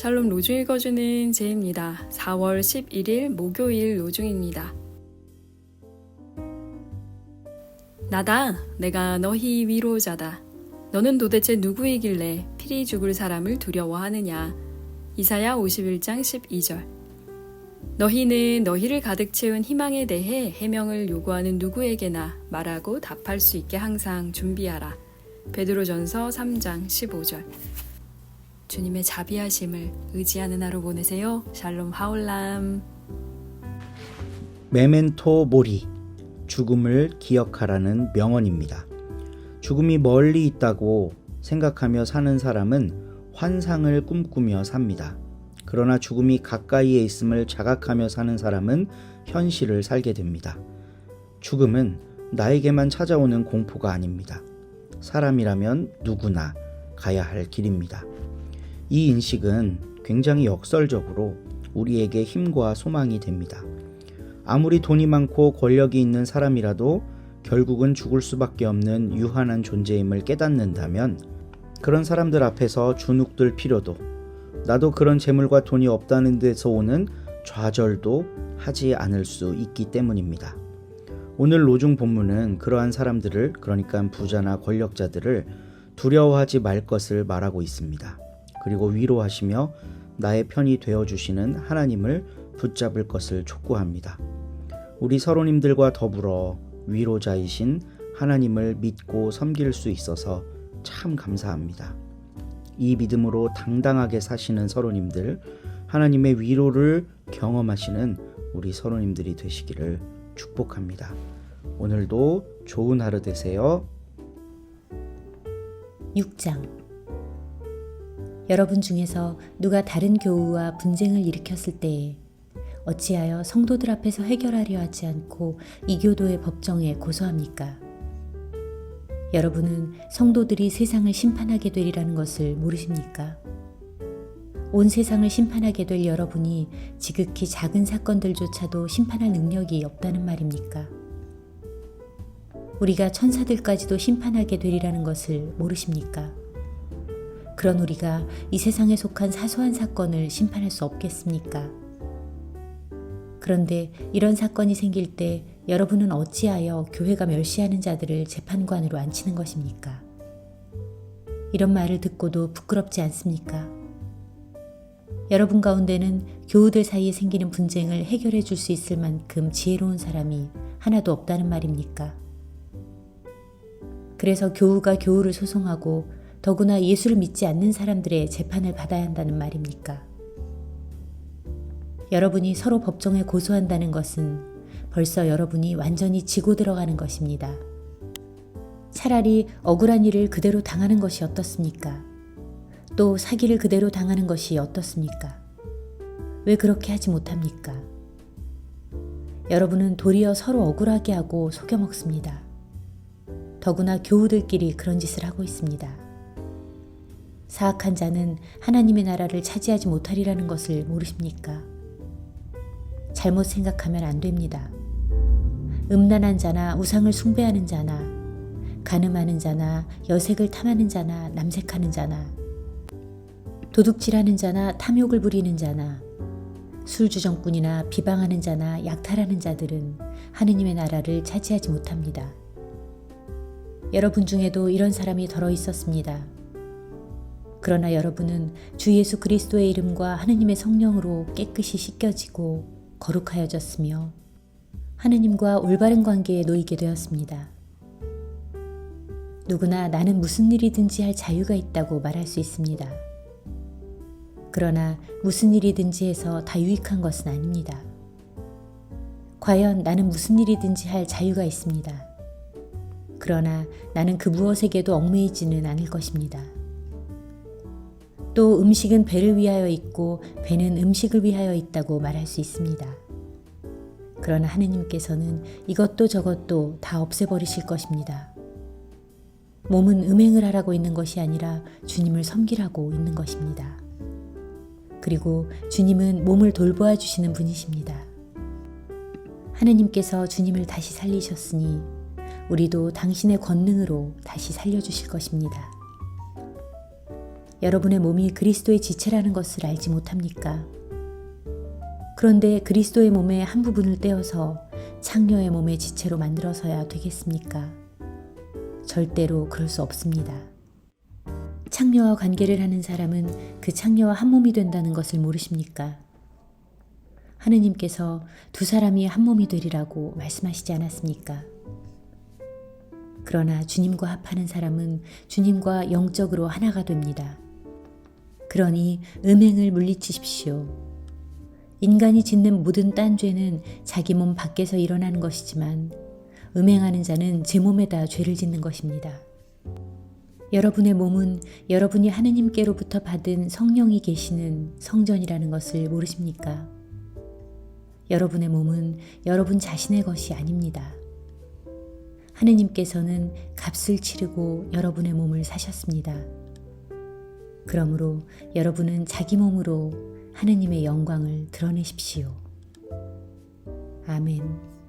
샬롬 로중 읽어주는 제입니다. 4월 11일 목요일 로중입니다. 나다, 내가 너희 위로자다. 너는 도대체 누구이길래 피리 죽을 사람을 두려워하느냐. 이사야 51장 12절. 너희는 너희를 가득 채운 희망에 대해 해명을 요구하는 누구에게나 말하고 답할 수 있게 항상 준비하라. 베드로전서 3장 15절. 주님의 자비하심을 의지하는 하루 보내세요. 샬롬 하올람. 메멘토 모리 죽음을 기억하라는 명언입니다. 죽음이 멀리 있다고 생각하며 사는 사람은 환상을 꿈꾸며 삽니다. 그러나 죽음이 가까이에 있음을 자각하며 사는 사람은 현실을 살게 됩니다. 죽음은 나에게만 찾아오는 공포가 아닙니다. 사람이라면 누구나 가야 할 길입니다. 이 인식은 굉장히 역설적으로 우리에게 힘과 소망이 됩니다. 아무리 돈이 많고 권력이 있는 사람이라도 결국은 죽을 수밖에 없는 유한한 존재임을 깨닫는다면 그런 사람들 앞에서 주눅들 필요도 나도 그런 재물과 돈이 없다는 데서 오는 좌절도 하지 않을 수 있기 때문입니다. 오늘 로중 본문은 그러한 사람들을 그러니까 부자나 권력자들을 두려워하지 말 것을 말하고 있습니다. 그리고 위로하시며 나의 편이 되어 주시는 하나님을 붙잡을 것을 촉구합니다. 우리 서로님들과 더불어 위로자이신 하나님을 믿고 섬길 수 있어서 참 감사합니다. 이 믿음으로 당당하게 사시는 서로님들, 하나님의 위로를 경험하시는 우리 서로님들이 되시기를 축복합니다. 오늘도 좋은 하루 되세요. 6장 여러분 중에서 누가 다른 교우와 분쟁을 일으켰을 때에 어찌하여 성도들 앞에서 해결하려 하지 않고 이교도의 법정에 고소합니까? 여러분은 성도들이 세상을 심판하게 되리라는 것을 모르십니까? 온 세상을 심판하게 될 여러분이 지극히 작은 사건들조차도 심판할 능력이 없다는 말입니까? 우리가 천사들까지도 심판하게 되리라는 것을 모르십니까? 그런 우리가 이 세상에 속한 사소한 사건을 심판할 수 없겠습니까? 그런데 이런 사건이 생길 때 여러분은 어찌하여 교회가 멸시하는 자들을 재판관으로 앉히는 것입니까? 이런 말을 듣고도 부끄럽지 않습니까? 여러분 가운데는 교우들 사이에 생기는 분쟁을 해결해 줄 수 있을 만큼 지혜로운 사람이 하나도 없다는 말입니까? 그래서 교우가 교우를 소송하고 더구나 예수를 믿지 않는 사람들의 재판을 받아야 한다는 말입니까? 여러분이 서로 법정에 고소한다는 것은 벌써 여러분이 완전히 지고 들어가는 것입니다. 차라리 억울한 일을 그대로 당하는 것이 어떻습니까? 또 사기를 그대로 당하는 것이 어떻습니까? 왜 그렇게 하지 못합니까? 여러분은 도리어 서로 억울하게 하고 속여먹습니다. 더구나 교우들끼리 그런 짓을 하고 있습니다. 사악한 자는 하나님의 나라를 차지하지 못하리라는 것을 모르십니까? 잘못 생각하면 안 됩니다. 음란한 자나 우상을 숭배하는 자나 가늠하는 자나 여색을 탐하는 자나 남색하는 자나 도둑질하는 자나 탐욕을 부리는 자나 술주정꾼이나 비방하는 자나 약탈하는 자들은 하느님의 나라를 차지하지 못합니다. 여러분 중에도 이런 사람이 덜어 있었습니다. 그러나 여러분은 주 예수 그리스도의 이름과 하느님의 성령으로 깨끗이 씻겨지고 거룩하여졌으며 하느님과 올바른 관계에 놓이게 되었습니다. 누구나 나는 무슨 일이든지 할 자유가 있다고 말할 수 있습니다. 그러나 무슨 일이든지 해서 다 유익한 것은 아닙니다. 과연 나는 무슨 일이든지 할 자유가 있습니다. 그러나 나는 그 무엇에게도 얽매이지는 않을 것입니다. 또 음식은 배를 위하여 있고 배는 음식을 위하여 있다고 말할 수 있습니다. 그러나 하느님께서는 이것도 저것도 다 없애버리실 것입니다. 몸은 음행을 하라고 있는 것이 아니라 주님을 섬기라고 있는 것입니다. 그리고 주님은 몸을 돌보아 주시는 분이십니다. 하느님께서 주님을 다시 살리셨으니 우리도 당신의 권능으로 다시 살려주실 것입니다. 여러분의 몸이 그리스도의 지체라는 것을 알지 못합니까? 그런데 그리스도의 몸의 한 부분을 떼어서 창녀의 몸의 지체로 만들어서야 되겠습니까? 절대로 그럴 수 없습니다. 창녀와 관계를 하는 사람은 그 창녀와 한 몸이 된다는 것을 모르십니까? 하느님께서 두 사람이 한 몸이 되리라고 말씀하시지 않았습니까? 그러나 주님과 합하는 사람은 주님과 영적으로 하나가 됩니다. 그러니 음행을 물리치십시오. 인간이 짓는 모든 딴 죄는 자기 몸 밖에서 일어나는 것이지만 음행하는 자는 제 몸에다 죄를 짓는 것입니다. 여러분의 몸은 여러분이 하느님께로부터 받은 성령이 계시는 성전이라는 것을 모르십니까? 여러분의 몸은 여러분 자신의 것이 아닙니다. 하느님께서는 값을 치르고 여러분의 몸을 사셨습니다. 그러므로 여러분은 자기 몸으로 하느님의 영광을 드러내십시오. 아멘.